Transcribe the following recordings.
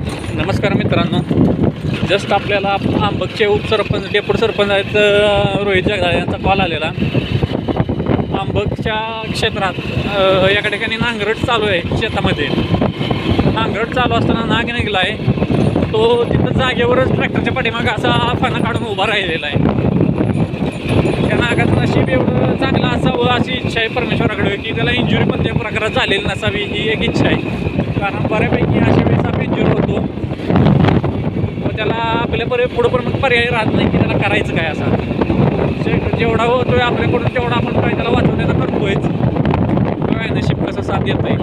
नमस्कार मित्रांनो. जस्ट आपल्याला आंबकचे उपसरपंच डेपूट सरपंच आहेत अ, रोहित जगदाळे यांचा कॉल आलेला. आंबकच्या क्षेत्रात एका ठिकाणी नांगरट चालू आहे शेतामध्ये. नांगरट चालू असताना नाग निघला आहे तो तिथं जागेवरच ट्रॅक्टरच्या पाठीमागे असा फाना काढून उभा राहिलेला आहे. त्या नागाचं नशीब एवढं चांगलं असावं अशी इच्छा आहे परमेश्वराकडे की त्याला इंजुरी पण त्या प्रकारात झालेली नसावी ही एक इच्छा आहे. कारण बऱ्यापैकी अशा वेळी आपण होतो. मग त्याला आपल्या बरे पुढं पण मग पर्याय राहत नाही की त्याला करायचं काय असा. जेवढा होतो आहे आपल्याकडून तेवढा आपण काय त्याला वाचवण्याचा करतोयच. काय नशीब कसं साथ देत नाही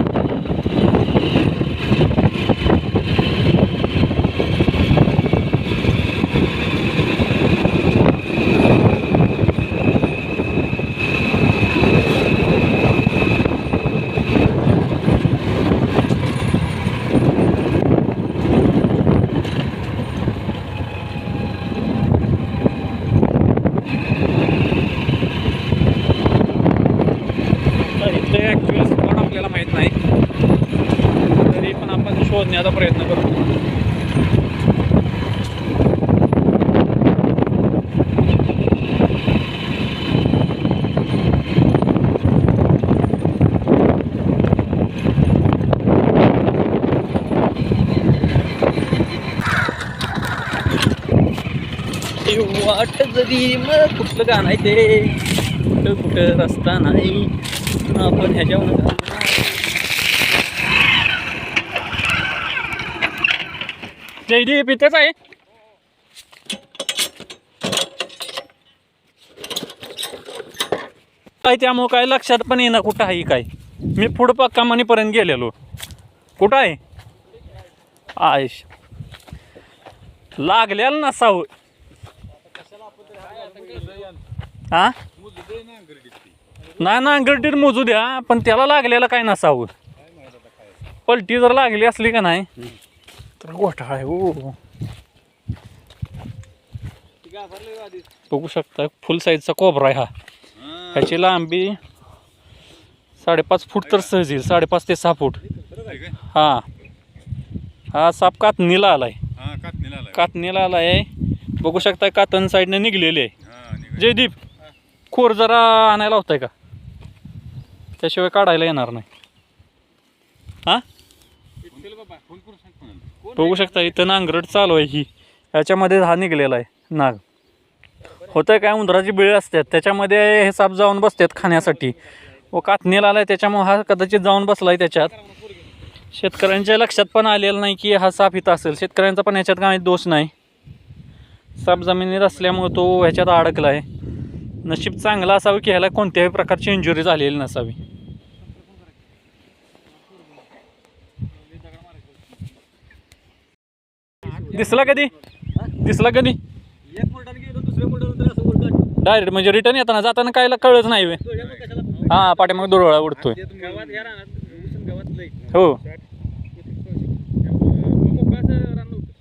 तर इथले ॲक्च्युअल स्पॉट आपल्याला माहीत नाही तरी पण आपण शोधण्याचा प्रयत्न करतो ती वाट जरी मग कुठलं का आहे ते? कुठं कुठं रस्ता नाही. आपण ह्याच्यावर जयदीप इथेच आहे? काय त्यामुळं काय लक्षात पण येईना कुठं आहे काय. मी पुढं पक्का मनीपर्यंत गेलेलो. कुठं आहे? आयश. लागलेलं नसावं. हा? नाही ना अंगठीत मोजू द्या पण त्याला लागलेलं काय नसावं. पलटी जर लागली असली का नाही तर घोटाळा आहे हो. बघू शकता फुल साईजचा कोबरा आहे हा. ह्याची लांबी साडेपाच फूट तर सहज येईल साडेपाच ते सहा फूट. हा. हा साप कातणीला आलाय. कातणीला आलाय. बघू शकता कातन साईडने निघलेली आहे. जयदीप. खोर जरा आणायला होताय का? त्याशिवाय काढायला येणार नाही. हा? बघू शकता इथं नांगरट चालू आहे ही. ह्याच्यामध्ये हा निघलेला आहे नाग. होतंय काय उंदराची बिळे असतात. त्याच्यामध्ये हे साप जाऊन बसतात खाण्यासाठी. व कातणीला आहे त्याच्यामुळे हा कदाचित जाऊन बसलाय त्याच्यात. शेतकऱ्यांच्या लक्षात पण आलेलं नाही की हा साप इथं असेल. शेतकऱ्यांचा पण ह्याच्यात काही दोष नाही. साप जमिनीत असल्यामुळे तो ह्याच्यात अडकला आहे नशीब चांगलं असावं की ह्याला कोणत्याही प्रकारची इंजुरी झालेली नसावी. दिसला कधी? दिसला कधी? डायरेक्ट म्हणजे रिटर्न येताना जाताना कायला कळच नाही वे. कशाला हा पाठीमाग दुरळा उडतोय. हो.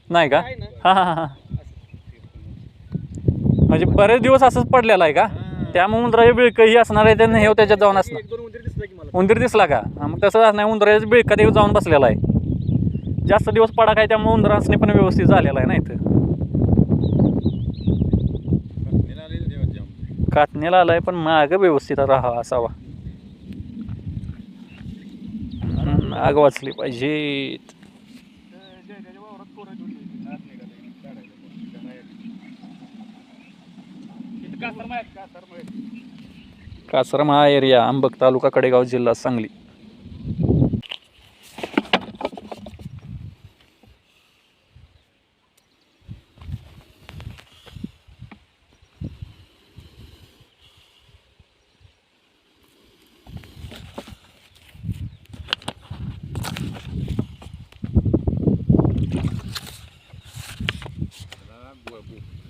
नाही का? हा हा हा. म्हणजे बरेच दिवस असंच पडलेला आहे का? त्यामुळे उंदराची बिळकही असणार आहे त्यांनी हे त्याच्यात जाऊन असणार. उंदीर दिसला की मग तसं नाही उंदराची बिळका ते जाऊन बसलेला आहे. जास्त दिवस पडा काय त्यामुळे उंदर असणे पण व्यवस्थित झालेला आहे ना इथं. कातणीला आलाय पण माग व्यवस्थित राहा असावा. आग वाचली पाहिजेत. कासरमा एरिया अंबक तालुका कडेगाव जिल्हा सांगली त्याला बु-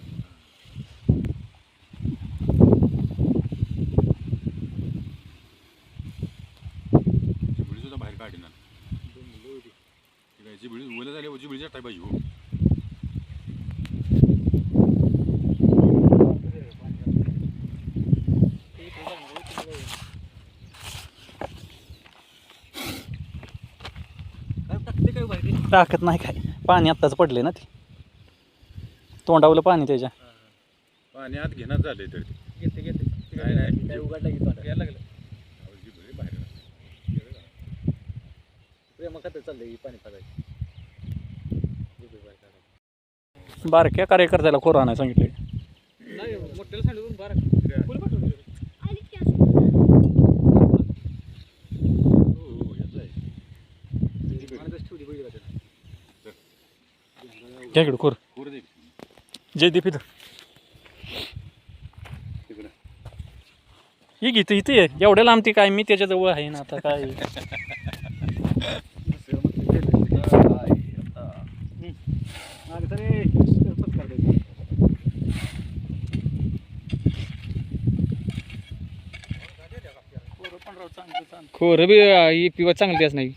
टाकते नाही काय? पाणी आत्ताच पडले ना ते. तोंडावलं पाणी त्याच्या. पाणी आत घेण्यात झाले तर. घेते घेते. नाही, नाही. काय उघडला की तोंड यायला लागलं. बाहेर प्रेमा खातं चाललंय पाणी पाजायचं बारक्या कार्यकर्त्याला आणायला सांगितले नाही मोठ्याला सांगितलं बारा फुल पाठवलं हो, याचं आहे. आणि तशी ठेवली बैल का त्याकडे इकडं खोर पोरं दे. जयदीप इथं तिकडं. ही गीत इथे आहे एवढ्या लांब ती काय मी त्याच्याजवळ आहे ना आता काय खोरं बी पिवा चांगली त्याच नाही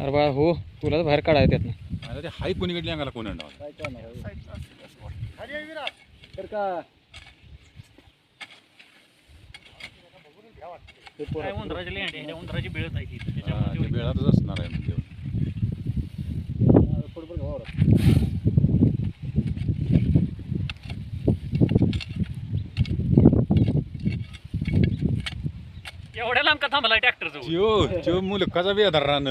अरे बा हो तुला तर बाहेर काढायला त्यातनं आता ते हाय कोणी कडली अंगाला कोण अंडावा तर का? काय उंदराची लेंडी आहे, त्या उंदराची बेळत आहे ती वेळातच असणार आहे म्हणजे एवढ्या लांब का थांबला ट्रॅक्टर जवळ चिओ चिओ मुलकाचा बी आधार रान.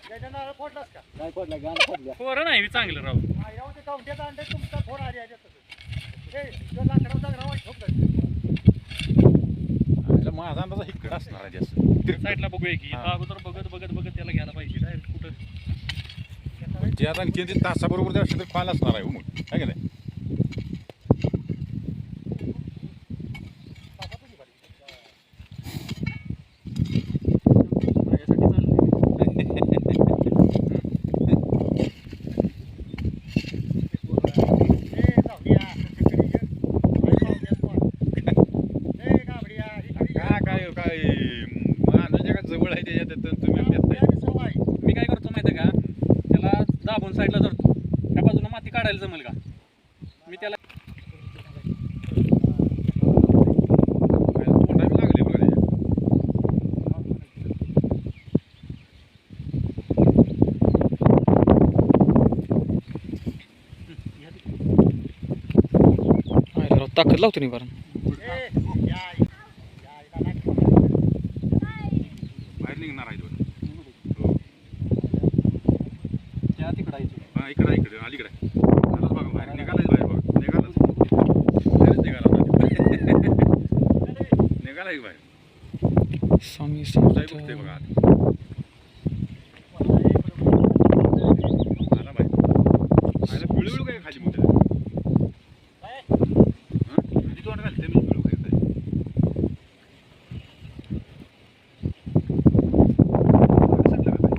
काय पडला गाणं पडल्या खोरं नाही चांगलं राहू माझा अंदाज इकडं असणार आहे जास्त. साईडला बघूया की. हा. इथं अगोदर बघत बघत बघत त्याला घ्यायला पाहिजे. डायरेक्ट कुठं? ते आता आणखी तासाबरोबर त्या असेल तर फाल असणार आहे हो मग. काय की नाही माझ्यासाठी चाललंय. काय काय काय माणूस जगात जवळ आहे त्याच्यात तर तुम्ही येताय. मी काय करतो माहिती आहे का त्याला दाबून साईडला धरतो त्या बाजूला माती काढायला जमेल का मी त्याला काय तोंडा बी लागली बघा त्याच्यात. ताकद लावतो नाही बरं बाहेर निघणार आहे तो. हो. त्या तिकडं. हा इकडे इकडे. अलीकडे आलाच बघा बाहेर निघालाच बाहेर बघा. निघालाच. बाहेरच निघाला निघाला की बाहेर. स्वामी साहेब बघते बघा. आला बाहेर. पिळू काय खाली मोठे खाली तोंड घालते मी पिळू काय काय असं लागत आहे.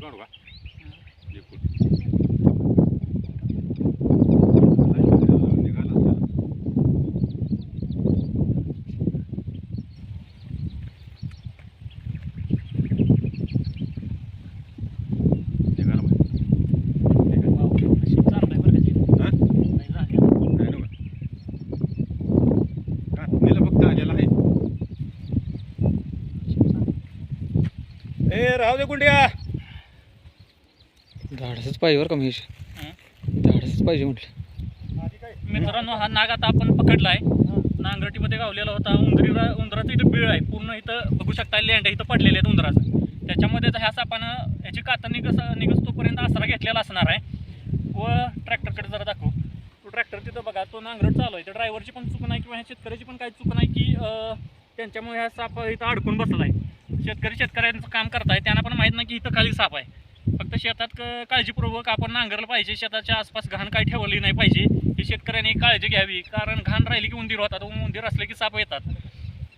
आलेला आहे ए राहू दे कुंड्या धाडसच पाहिजे बरं का महेश. हं? धाडसच पाहिजे म्हटलं. मित्रांनो हा नाग आता आपण पकडलाय. नांगरटीमध्ये गावलेला होता. उंदरीला उंदराचं इथं बीळ आहे. पूर्ण इथं बघू शकता लेंड इथं पडलेले आहेत उंदराचं. त्याच्यामध्ये ह्या सापानं याची कातं निघस निघस तोपर्यंत आसरा घेतलेला असणार आहे. व ट्रॅक्टरकडे जरा दाखव. तो ट्रॅक्टर तिथं बघा तो नांगरट चालू आहे. त्या ड्रायव्हरची पण चूक नाही किंवा ह्या शेतकऱ्याची पण काही चूक नाही की त्यांच्यामुळे ह्या साप इथं अडकून बसला आहे. शेतकरी शेतकऱ्यांचं काम करताय त्यांना पण माहीत नाही की इथं खाली साप आहे. फक्त शेतात काळजीपूर्वक आपण नांगरलं पाहिजे. शेताच्या आसपास घाण काही ठेवली नाही पाहिजे. ही शेतकऱ्यांनी काळजी घ्यावी. कारण घाण राहिली की उंदीर होतात. उंदीर असले की साप येतात.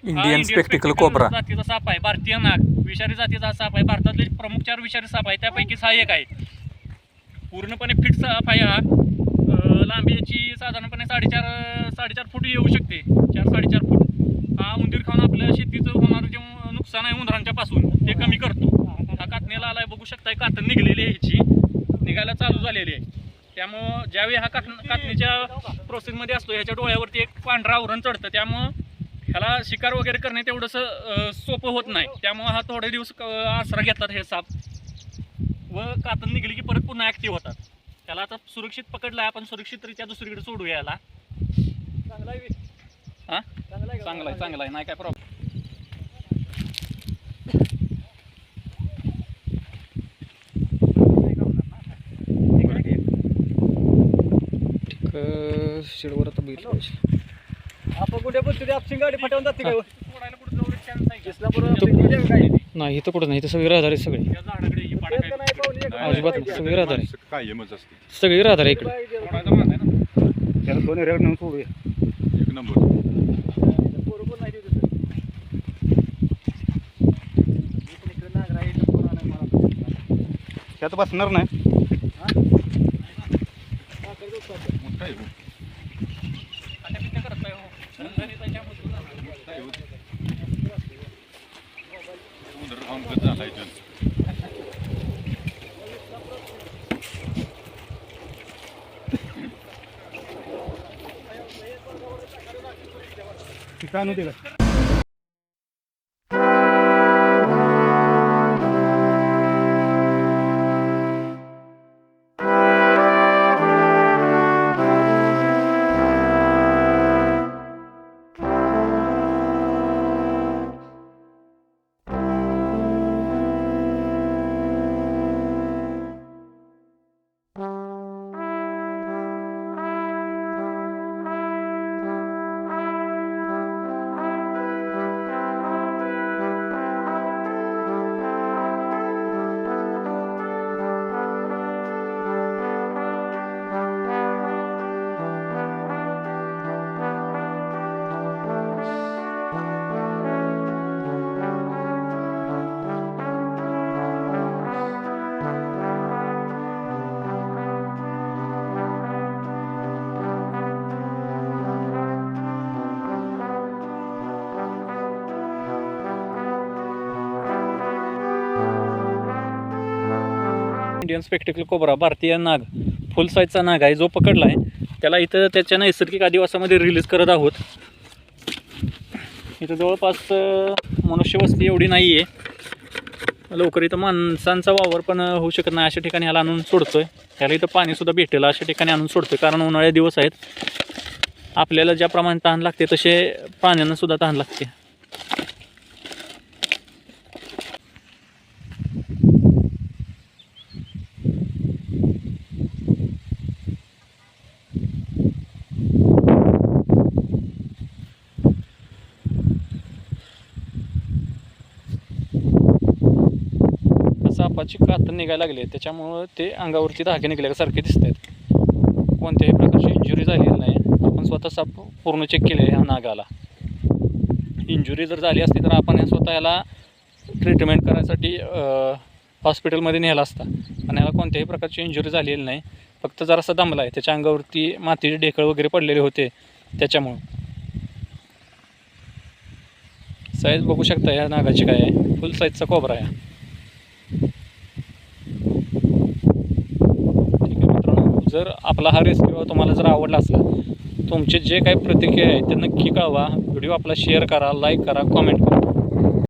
इंडियन स्पेक्टिकल कोबरा जातीचा साप आहे. भारतीय नाग. विषारी जातीचा साप आहे. भारतातले प्रमुख चार विषारी साप आहे त्यापैकी हा एक आहे. पूर्णपणे फिट साप आहे हा. अं, लांबी याची साधारणपणे साडेचार साडेचार फूट येऊ शकते. चार साडेचार फूट. हा उंदीर खाऊन आपल्या शेतीचं होणारं जे नुकसान आहे उंदरांच्या पासून ते कमी करतो हा कातणीला आलाय बघू शकताय कातण निघलेली आहे ह्याची निघायला चालू झालेली आहे. त्यामुळं ज्यावेळी हा कात कातणीच्या प्रोसेसमध्ये असतो ह्याच्या डोळ्यावरती एक पांढरा आवरण चढतं. त्यामुळं ह्याला शिकार वगैरे करणे तेवढंसं सोपं होत नाही. त्यामुळं हा थोडे दिवस आसरा घेतात हे साप. व कातण निघली की परत पुन्हा ॲक्टिव्ह होतात. त्याला आता सुरक्षित पकडला आपण सुरक्षितरित्या दुसरीकडे सोडू याला. चांगला आहे? चांगला आहे चांगला आहे नाही काय प्रॉब्लेम शेडवर आता बघितलं पाहिजे आपण कुठे पण तुझी गाडी फटवून जाते काय काय? नाही इथं कुठं नाही इथं सगळी राहदार आहे सगळी. काय- अजिबात. नाही. सगळी राहदार आहे असते. सगळी राहदार आहे इकडे. आहे ना. त्याला दोन्ही रेड नेऊन सोडूया. एक नंबर. बरोबर नाही होतं. इकडे इकडे नागरा आहे, इथं पोरं नाही मला. त्यात बसणार नाही साखर दूध पाहिजे. मोठा आहे हो. आता पित्या करत नाही हो. रंजनी त्याच्यामध्ये उंदर खाऊन गत झालाय जन. काय आणू का? इंडियन स्पेक्टिकल कोबरा भारतीय नाग फुल साईजचा नाग आहे जो पकडला आहे त्याला इथं त्याच्या नैसर्गिक आदिवासामध्ये रिलीज करत आहोत. इथं जवळपास मनुष्यवस्ती एवढी नाही आहे लवकर इथं माणसांचा वावर पण होऊ शकत नाही अशा ठिकाणी ह्याला आणून सोडतो आहे ह्याला इथं पाणीसुद्धा भेटेल अशा ठिकाणी आणून सोडतोय कारण उन्हाळ्या दिवस आहेत. आपल्याला ज्याप्रमाणे तहान लागते तसे पाण्यानंसुद्धा तहान लागते. सापाची कातण निघायला लागली त्याच्यामुळं ते अंगावरती धागे निघल्यासारखे दिसत आहेत कोणत्याही प्रकारची इंजुरी झालेली नाही. आपण स्वतः साप पूर्ण चेक केले ह्या नागाला. इंजुरी जर झाली असती तर आपण स्वतः याला ट्रीटमेंट करायसाठी हॉस्पिटलमध्ये नेला असता. आणि याला कोणत्याही प्रकारची इंजुरी झालेली नाही. फक्त जरासा दमला आहे. त्याच्या अंगावरती मातीचे ढेकळ वगैरे पडलेले होते त्याच्यामुळं. साईज बघू शकता या नागाची काय आहे. फुल साईजचा कोबरा आहे ठीक आहे मित्रांनो जर आपला हा रेसिपी तुम्हाला जर आवडला असला तुमचे जे काही प्रतिक्रिया आहेत ते नक्की कळवा. व्हिडिओ आपला शेअर करा लाईक करा कॉमेंट करा.